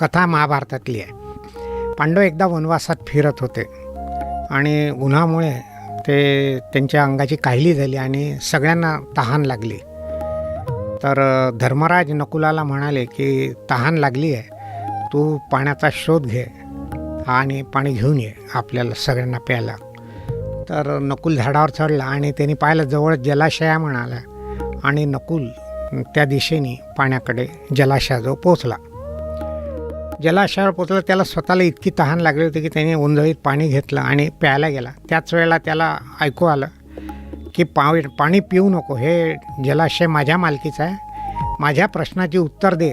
कथा महाभारतातली आहे. पांडव एकदा वनवासात फिरत होते. आणि उन्हामुळे ते त्यांच्या अंगाची काहिली झाली आणि सगळ्यांना तहान लागली. तर धर्मराज नकुलाला म्हणाले की तहान लागली आहे. तू पाण्याचा शोध घे आणि पाणी घेऊन ये आपल्याला सगळ्यांना प्यायला. तर नकुल झाडावर चढला आणि त्यांनी पाहिलं जवळ जलाशया म्हणाला आणि नकुल त्या दिशेने पाण्याकडे जलाशयाजवळ पोचला जलाशयावर पोचला त्याला स्वतःला इतकी तहान लागली होती की त्याने उंधळीत पाणी घेतलं आणि प्यायला गेला. त्याच वेळेला त्याला ऐकू आलं की पा पाणी पिऊ नको हे जलाशय माझ्या मालकीचं आहे. माझ्या प्रश्नाची उत्तर दे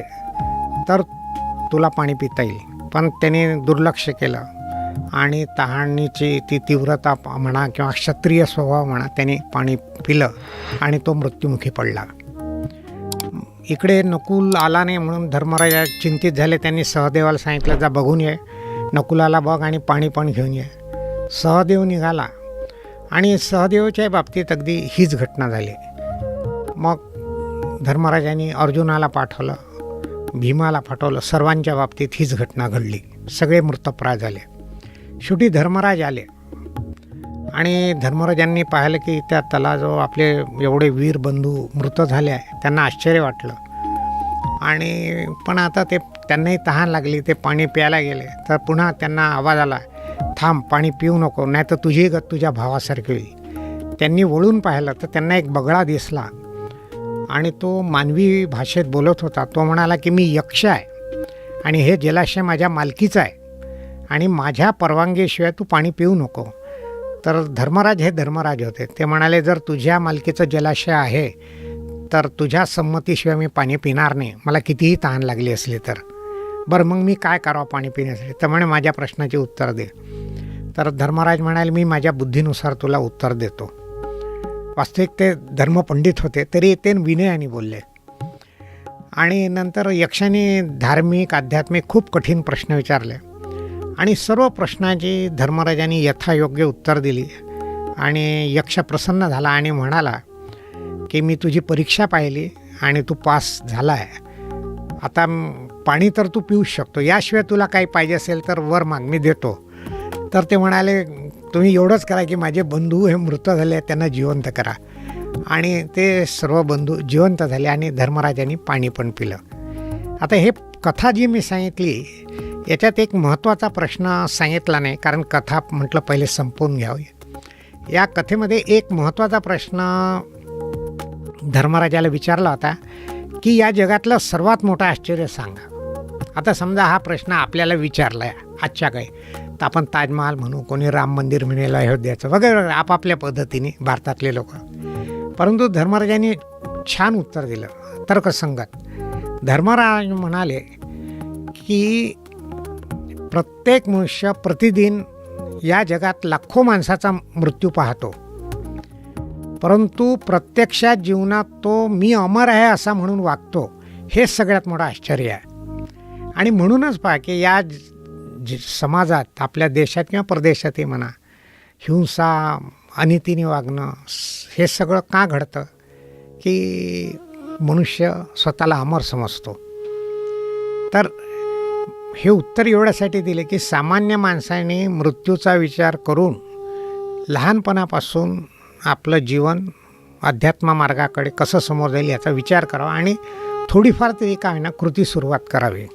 तर तुला पाणी पिता येईल. पण त्याने दुर्लक्ष केलं आणि तहानीची ती तीव्रता म्हणा किंवा क्षत्रिय स्वभाव म्हणा त्याने पाणी पिलं आणि तो मृत्युमुखी पडला. इकडे नकुल आला नाही म्हणून धर्मराज चिंतित झाले. त्यांनी सहदेवाला सांगितलं जा बघून ये. नकुलाला बघ आणि पाणी पण घेऊन ये. सहदेव निघाला. आणि सहदेवच्या बाबतीत अगदी हीच घटना झाली. मग धर्मराजांनी अर्जुनाला पाठवलं भीमाला पाठवलं. सर्वांच्या बाबतीत हीच घटना घडली. सगळे मृतप्राय झाले. शेवटी धर्मराज आले. आणि धर्मराजांनी पाहिलं की त्या तलाजवळ आपले एवढे वीर बंधू मृत झाले आहे त्यांना आश्चर्य वाटलं. आणि पण आता ते त्यांनाही तहान लागली ते पाणी प्यायला गेले. तर पुन्हा त्यांना आवाज आला थांब पाणी पिऊ नको नाही तर तुझी गत तुझ्या भावासारखी होईल त्यांनी वळून पाहिलं तर त्यांना एक बगळा दिसला. आणि तो मानवी भाषेत बोलत होता. तो म्हणाला की मी यक्ष आहे आणि हे जलाशय माझ्या मालकीचं आहे आणि माझ्या परवानगीशिवाय तू पाणी पिऊ नको. तर धर्मराज हे धर्मराज होते. ते म्हणाले जर तुझ्या मालकीचं जलाशय आहे तर तुझ्या संमतीशिवाय मी पाणी पिणार नाही. मला कितीही तहान लागली असली तर. बरं मग मी काय करावं पाणी पिण्यासाठी तर म्हणे माझ्या प्रश्नाचे उत्तर दे. तर धर्मराज म्हणाले मी माझ्या बुद्धीनुसार तुला उत्तर देतो. वास्तविक ते धर्मपंडित होते तरी ते विनयाने बोलले. आणि नंतर यक्षाने धार्मिक आध्यात्मिक खूप कठीण प्रश्न विचारले. आणि सर्व प्रश्नाची धर्मराजांनी यथायोग्य उत्तर दिली. आणि यक्ष प्रसन्न झाला आणि म्हणाला की मी तुझी परीक्षा पाहिली आणि तू पास झाला आहे आता पाणी तर तू पिऊच शकतो. याशिवाय तुला काही पाहिजे असेल तर वर माग मी देतो. तर ते म्हणाले तुम्ही एवढंच करा की माझे बंधू हे मृत झाले त्यांना जिवंत करा. आणि ते सर्व बंधू जिवंत झाले आणि धर्मराजांनी पाणी पण पिलं. आता हे कथा जी मी सांगितली याच्यात एक महत्त्वाचा प्रश्न सांगितला नाही कारण कथा म्हटलं पहिले संपवून घ्यावी. या कथेमध्ये एक महत्त्वाचा प्रश्न धर्मराजाला विचारला होता की या जगातलं सर्वात मोठं आश्चर्य सांगा. आता समजा हा प्रश्न आपल्याला विचारला आहे आजच्या काही तर आपण ताजमहाल म्हणू कोणी राम मंदिर म्हणेल अयोध्याचं वगैरे वगैरे आपापल्या पद्धतीने भारतातले लोक. परंतु धर्मराजांनी छान उत्तर दिलं तर्कसंगत. धर्मराज म्हणाले की प्रत्येक मनुष्य प्रतिदिन या जगात लाखो माणसाचा मृत्यू पाहतो. परंतु प्रत्यक्षात जीवनात तो मी अमर आहे असा म्हणून वागतो हे सगळ्यात मोठं आश्चर्य आहे. आणि म्हणूनच पहा की या समाजात आपल्या देशात किंवा परदेशातही म्हणा हिंसा अनितीने वागणं हे सगळं का घडतं? की मनुष्य स्वतःला अमर समजतो. तर हे उत्तर एवढ्यासाठी दिले की सामान्य माणसाने मृत्यूचा विचार करून लहानपणापासून आपलं जीवन अध्यात्म मार्गाकडे कसं समोर जाईल याचा विचार करावा आणि थोडीफार तरी काय होईना कृती सुरुवात करावी.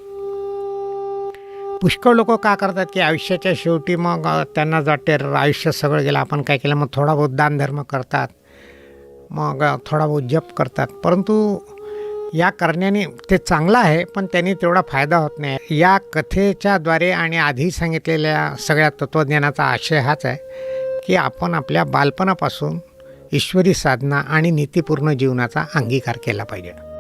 पुष्कळ लोक का करतात की आयुष्याच्या शेवटी मग त्यांना वाटते आयुष्य सगळं गेलं आपण काय केलं? मग थोडा बहुत दानधर्म करतात मग थोडा बहुत जप करतात. परंतु या करण्याने ते चांगलं आहे पण त्यांनी तेवढा फायदा होत नाही. या कथेच्याद्वारे आणि आधी सांगितलेल्या सगळ्या तत्त्वज्ञानाचा आशय हाच आहे की आपण आपल्या बालपणापासून ईश्वरी साधना आणि नीतीपूर्ण जीवनाचा अंगीकार केला पाहिजे.